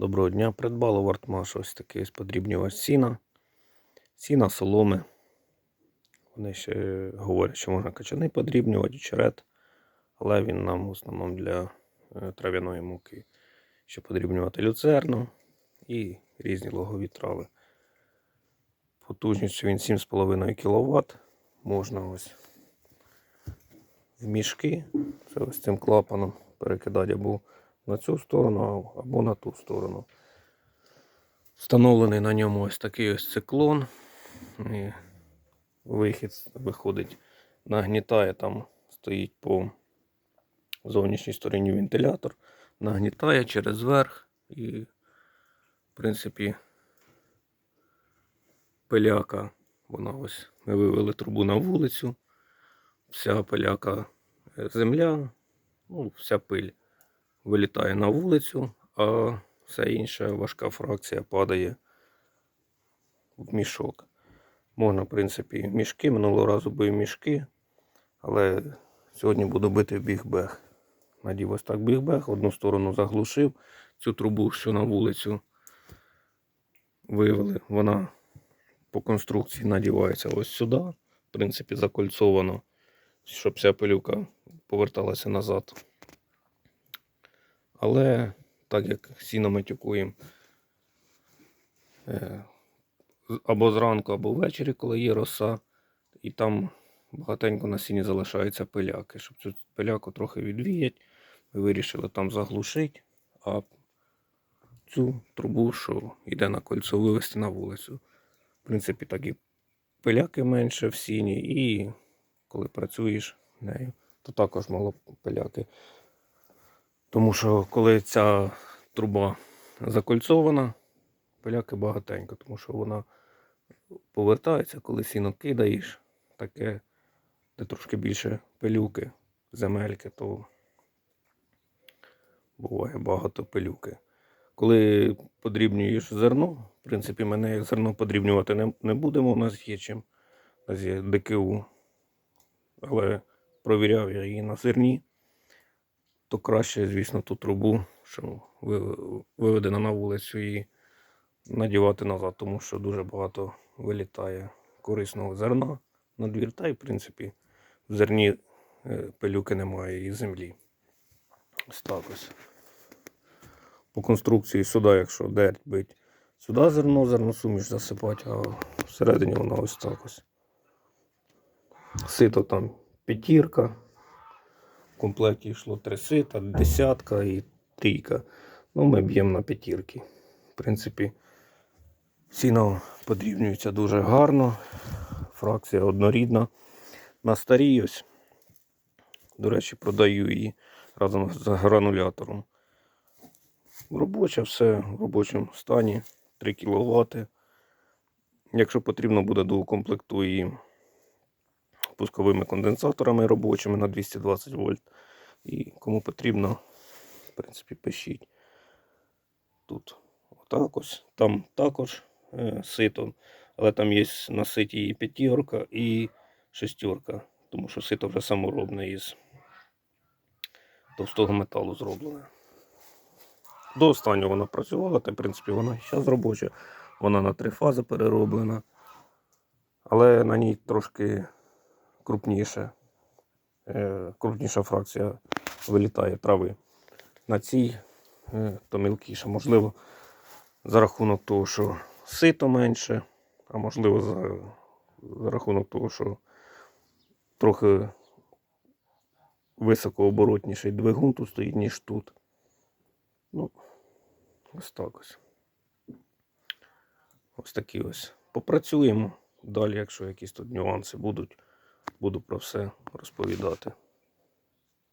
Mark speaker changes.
Speaker 1: Доброго дня. Придбало в Артмаш ось такий подрібнювач сіна. Сіна, соломи. Вони ще говорять, що можна качани подрібнювати, черед. Але він нам в основному для е, трав'яної муки. Щоб подрібнювати люцерну і різні логові трави. Потужністю він 7,5 кВт. Можна ось в мішки. Це ось цим клапаном перекидати або на цю сторону, або на ту сторону. Встановлений на ньому ось такий ось циклон. І вихід виходить, нагнітає, там стоїть по зовнішній стороні вентилятор, нагнітає через верх і, в принципі, пиляка. Вона ось ми вивели трубу на вулицю. Вся пиляка е, земля, ну, вся пиль вилітає на вулицю, а вся інша важка фракція падає в мішок. Можна, в принципі, мішки. Минулого разу бив мішки, але сьогодні буду бити бігбег. Надів ось так бігбег, одну сторону заглушив цю трубу, що на вулицю вивели. Вона по конструкції надівається ось сюди. В принципі, закольцовано, щоб вся пилюка поверталася назад. Але так як сіно ми тюкуємо е, або зранку, або ввечері, коли є роса, і там багатенько на сіні залишаються пиляки. Щоб цю пиляку трохи відвіять, ми вирішили там заглушити, а цю трубу, що йде на кольцо, вивести на вулицю. В принципі, так і пиляки менше в сіні, і коли працюєш нею, то також мало пиляки. Тому що коли ця труба закольцована, пиляки багатенько, тому що вона повертається, коли сіно кидаєш, таке, де трошки більше пилюки, земельки, то буває багато пилюки. Коли подрібнюєш зерно, в принципі, мене зерно подрібнювати не, не будемо, у нас є чим. У нас є ДКУ. Але провіряв я її на зерні то краще, звісно, ту трубу, що ви- виведена на вулицю і надівати назад, тому що дуже багато вилітає корисного зерна на двір. Та й, в принципі, в зерні е, пилюки немає і землі. Ось так ось. По конструкції сюди, якщо дерть бить, сюди зерно, зерносуміш засипати, а всередині воно ось так ось. Сито там п'ятірка. Комплекті йшло три сита, десятка і трійка. Ну, ми б'ємо на п'ятірки. В принципі, сіно подрівнюється дуже гарно. Фракція однорідна. На старій ось. До речі, продаю її разом з гранулятором. Робоча, все в робочому стані. 3 кВт. Якщо потрібно буде, доукомплектую її пусковими конденсаторами робочими на 220 вольт. І кому потрібно, в принципі, пишіть. Тут отак ось. Там також е, сито, але там є на ситі і п'ятірка, і шестерка, тому що сито вже саморобне із товстого металу зроблене. До останнього вона працювала, та в принципі вона зараз робоча. Вона на три фази перероблена. Але на ній трошки крупніше, е, крупніша фракція вилітає трави. На цій е, то мілкіше. Можливо, за рахунок того, що сито менше, а можливо, за, за рахунок того, що трохи високооборотніший двигун тут стоїть, ніж тут. Ну, ось так ось. Ось такі ось. Попрацюємо. Далі, якщо якісь тут нюанси будуть, буду про все розповідати.